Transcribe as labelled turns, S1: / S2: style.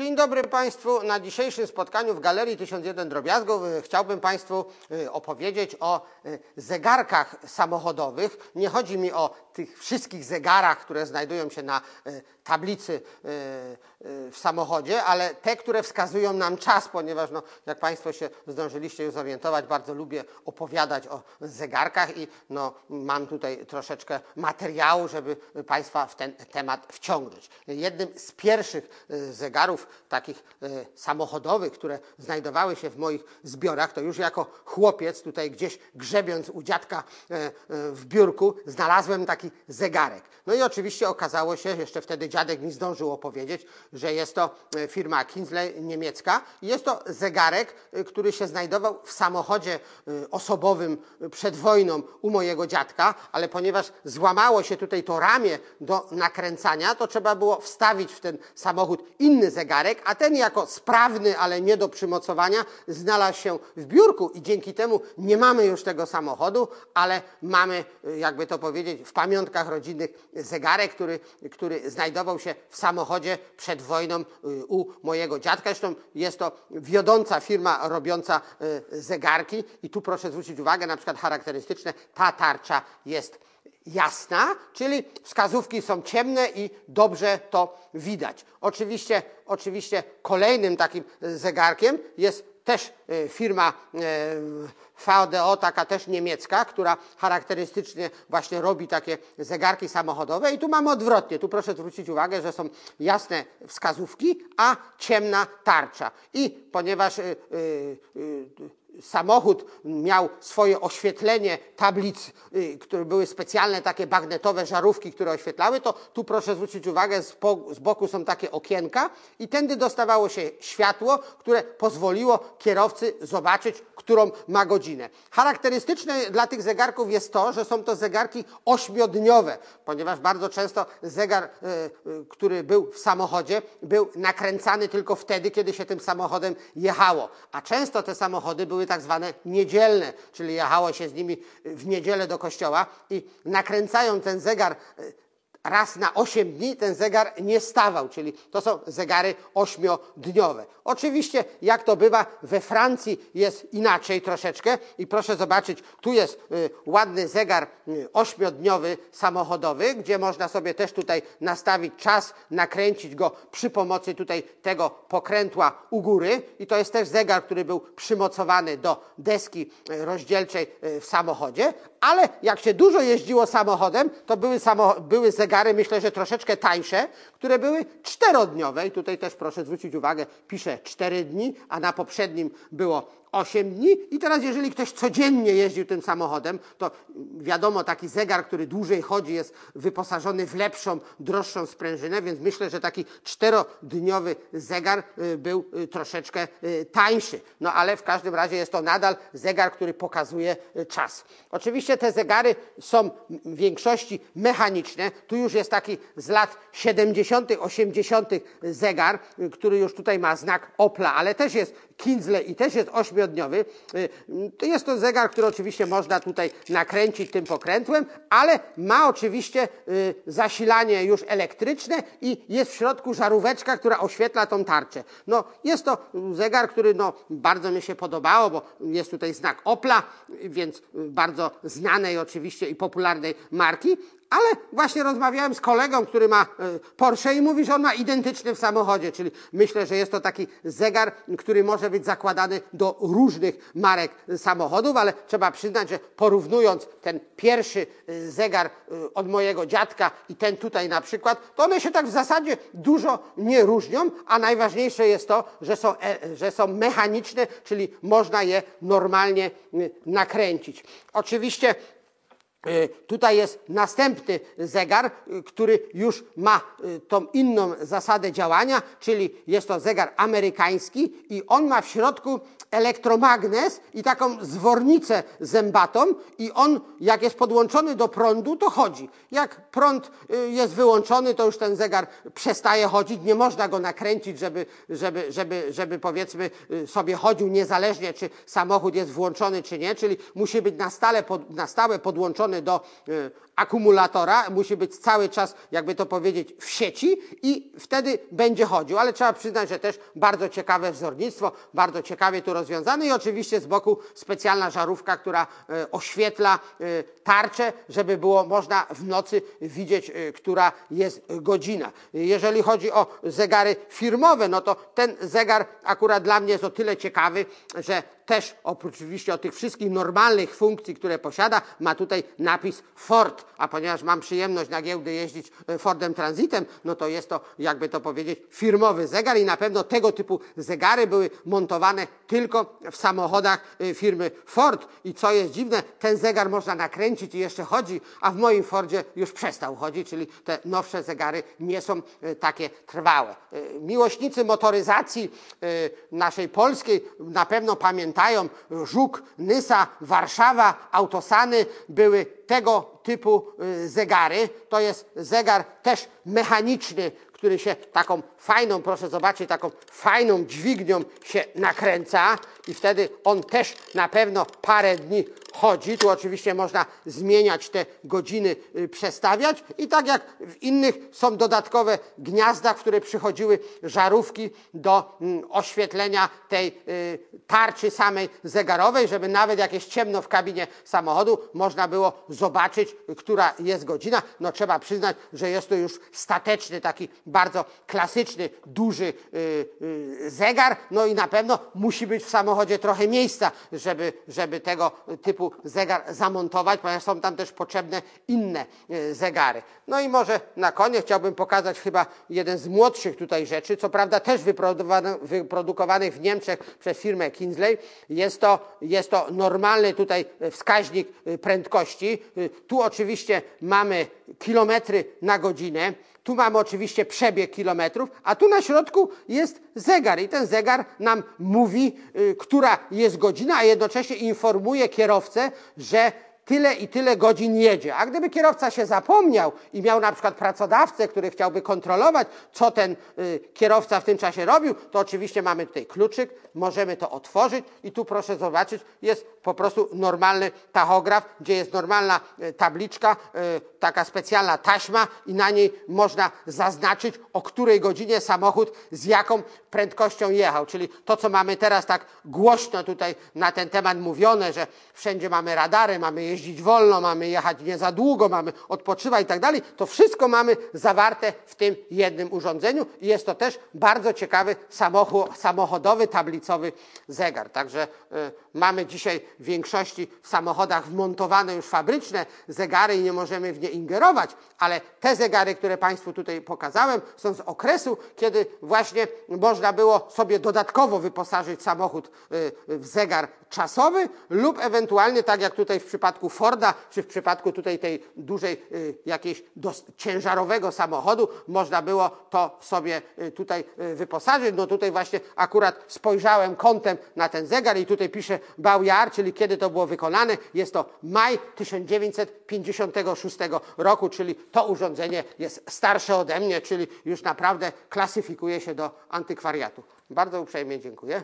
S1: Dzień dobry Państwu. Na dzisiejszym spotkaniu w Galerii 1001 Drobiazgów y, chciałbym Państwu y, opowiedzieć o y, zegarkach samochodowych. Nie chodzi mi o tych wszystkich zegarach, które znajdują się na tablicy w samochodzie, ale te, które wskazują nam czas, ponieważ no, jak Państwo się zdążyliście już zorientować, bardzo lubię opowiadać o zegarkach i no, mam tutaj troszeczkę materiału, żeby Państwa w ten temat wciągnąć. Jednym z pierwszych zegarów takich samochodowych, które znajdowały się w moich zbiorach, to już jako chłopiec tutaj gdzieś grzebiąc u dziadka w biurku znalazłem taki zegarek. No i oczywiście okazało się, jeszcze wtedy dziadek mi zdążył opowiedzieć, że jest to e, firma Kinsley niemiecka. Jest to zegarek, e, który się znajdował w samochodzie e, osobowym przed wojną u mojego dziadka, ale ponieważ złamało się tutaj to ramię do nakręcania, to trzeba było wstawić w ten samochód inny zegarek, a ten jako sprawny, ale nie do przymocowania, znalazł się w biurku i dzięki temu nie mamy już tego samochodu, ale mamy, jakby to powiedzieć, w pamiątkach rodzinnych zegarek, który, który znajdował się w samochodzie przed wojną y, u mojego dziadka. Zresztą jest to wiodąca firma robiąca y, zegarki i tu proszę zwrócić uwagę, na przykład charakterystyczne, ta tarcza jest jasna, czyli wskazówki są ciemne i dobrze to widać. Oczywiście, oczywiście kolejnym takim zegarkiem jest też e, firma e, VDO, taka też niemiecka, która charakterystycznie właśnie robi takie zegarki samochodowe. I tu mamy odwrotnie. Tu proszę zwrócić uwagę, że są jasne wskazówki, a ciemna tarcza. I ponieważ e, samochód miał swoje oświetlenie tablic, y, które były specjalne takie bagnetowe żarówki, które oświetlały, to tu proszę zwrócić uwagę, z boku są takie okienka i tędy dostawało się światło, które pozwoliło kierowcy zobaczyć, którą ma godzinę. Charakterystyczne dla tych zegarków jest to, że są to zegarki ośmiodniowe, ponieważ bardzo często zegar, y, y, który był w samochodzie, był nakręcany tylko wtedy, kiedy się tym samochodem jechało, a często te samochody były tak zwane niedzielne, czyli jechało się z nimi w niedzielę do kościoła i nakręcają ten zegar raz na 8 dni ten zegar nie stawał, czyli to są zegary ośmiodniowe. Oczywiście, jak to bywa, we Francji jest inaczej troszeczkę i proszę zobaczyć, tu jest y, ładny zegar y, ośmiodniowy samochodowy, gdzie można sobie też tutaj nastawić czas, nakręcić go przy pomocy tutaj tego pokrętła u góry i to jest też zegar, który był przymocowany do deski y, rozdzielczej w samochodzie, ale jak się dużo jeździło samochodem, to były, samo, były zegary, myślę, że troszeczkę tańsze, które były czterodniowe. I tutaj też proszę zwrócić uwagę, piszę cztery dni, a na poprzednim było 8 dni i teraz jeżeli ktoś codziennie jeździł tym samochodem, to wiadomo, taki zegar, który dłużej chodzi, jest wyposażony w lepszą, droższą sprężynę, więc myślę, że taki czterodniowy zegar y, był y, troszeczkę y, tańszy. No ale w każdym razie jest to nadal zegar, który pokazuje czas. Oczywiście te zegary są w większości mechaniczne. Tu już jest taki z lat 70., 80. zegar, który już tutaj ma znak Opla, ale też jest Kinsley i też jest ośmiodniowy. Y, to jest to zegar, który oczywiście można tutaj nakręcić tym pokrętłem, ale ma oczywiście y, zasilanie już elektryczne i jest w środku żaróweczka, która oświetla tą tarczę. No, jest to zegar, który no, bardzo mi się podobało, bo jest tutaj znak Opla, więc bardzo znanej oczywiście i popularnej marki, ale właśnie rozmawiałem z kolegą, który ma e, Porsche i mówi, że on ma identyczny w samochodzie, czyli myślę, że jest to taki zegar, który może być zakładany do różnych marek samochodów, ale trzeba przyznać, że porównując ten pierwszy e, zegar e, od mojego dziadka i ten tutaj na przykład, to one się tak w zasadzie dużo nie różnią, a najważniejsze jest to, że są, że są mechaniczne, czyli można je normalnie nakręcić. Oczywiście tutaj jest następny zegar, e, który już ma e, tą inną zasadę działania, czyli jest to zegar amerykański i on ma w środku elektromagnes i taką zwornicę zębatą i on jak jest podłączony do prądu, to chodzi. Jak prąd jest wyłączony, to już ten zegar przestaje chodzić, nie można go nakręcić, żeby, żeby, żeby, żeby powiedzmy sobie chodził niezależnie, czy samochód jest włączony, czy nie, czyli musi być na stałe, pod, na stałe podłączony podłączony do y, akumulatora, musi być cały czas, jakby to powiedzieć, w sieci i wtedy będzie chodził. Ale trzeba przyznać, że też bardzo ciekawe wzornictwo, bardzo ciekawie tu rozwiązane i oczywiście z boku specjalna żarówka, która y, oświetla y, tarczę, żeby było można w nocy widzieć, która jest godzina. Jeżeli chodzi o zegary firmowe, no to ten zegar akurat dla mnie jest o tyle ciekawy, że też oprócz oczywiście o tych wszystkich normalnych funkcji, które posiada, ma tutaj napis Ford, a ponieważ mam przyjemność na giełdę jeździć e, Fordem Transitem, no to jest to, jakby to powiedzieć, firmowy zegar i na pewno tego typu zegary były montowane tylko w samochodach e, firmy Ford. I co jest dziwne, ten zegar można nakręcić i jeszcze chodzi, a w moim Fordzie już przestał chodzić, czyli te nowsze zegary nie są e, takie trwałe. Miłośnicy motoryzacji naszej polskiej na pewno pamiętają, pamiętają, Żuk, Nysa, Warszawa, Autosany były tego typu y, zegary. To jest zegar też mechaniczny, który się taką fajną, proszę zobaczyć, taką fajną dźwignią się nakręca i wtedy on też na pewno parę dni chodzi. Tu oczywiście można zmieniać te godziny, y, przestawiać i tak jak w innych są dodatkowe gniazda, w które przychodziły żarówki do mm, oświetlenia tej y, tarczy samej zegarowej, żeby nawet jak jest ciemno w kabinie samochodu, można było zobaczyć, która jest godzina. No trzeba przyznać, że jest to już stateczny, taki bardzo klasyczny, duży y, zegar, no i na pewno musi być w samochodzie trochę miejsca, żeby, żeby tego typu zegar zamontować, ponieważ są tam też potrzebne inne e, zegary. No i może na koniec chciałbym pokazać chyba jeden z młodszych tutaj rzeczy, co prawda też wyprodukowany w Niemczech przez firmę Kinsley. Jest to, jest to normalny tutaj wskaźnik prędkości. Tu oczywiście mamy kilometry na godzinę. Tu mamy oczywiście przebieg kilometrów, a tu na środku jest zegar i ten zegar nam mówi, y, która jest godzina, a jednocześnie informuje kierowcę, że tyle i tyle godzin jedzie. A gdyby kierowca się zapomniał i miał na przykład pracodawcę, który chciałby kontrolować, co ten y, kierowca w tym czasie robił, to oczywiście mamy tutaj kluczyk, możemy to otworzyć i tu proszę zobaczyć, jest po prostu normalny tachograf, gdzie jest normalna y, tabliczka, taka specjalna taśma i na niej można zaznaczyć, o której godzinie samochód z jaką prędkością jechał. Czyli to, co mamy teraz tak głośno tutaj na ten temat mówione, że wszędzie mamy radary, mamy jeździć wolno, mamy jechać nie za długo, mamy odpoczywać i tak dalej, to wszystko mamy zawarte w tym jednym urządzeniu i jest to też bardzo ciekawy samochodowy, tablicowy zegar. Także y, mamy dzisiaj w większości w samochodach wmontowane już fabryczne zegary i nie możemy w nie ingerować, ale te zegary, które Państwu tutaj pokazałem, są z okresu, kiedy właśnie można było sobie dodatkowo wyposażyć samochód y, w zegar czasowy lub ewentualnie, tak jak tutaj w przypadku Forda, czy w przypadku tutaj tej dużej y, jakiejś ciężarowego samochodu, można było to sobie y, tutaj wyposażyć. No tutaj właśnie akurat spojrzałem kątem na ten zegar i tutaj pisze Baujar, czyli kiedy to było wykonane. Jest to maj 1956 roku, czyli to urządzenie jest starsze ode mnie, czyli już naprawdę klasyfikuje się do antykwariatu. Bardzo uprzejmie dziękuję.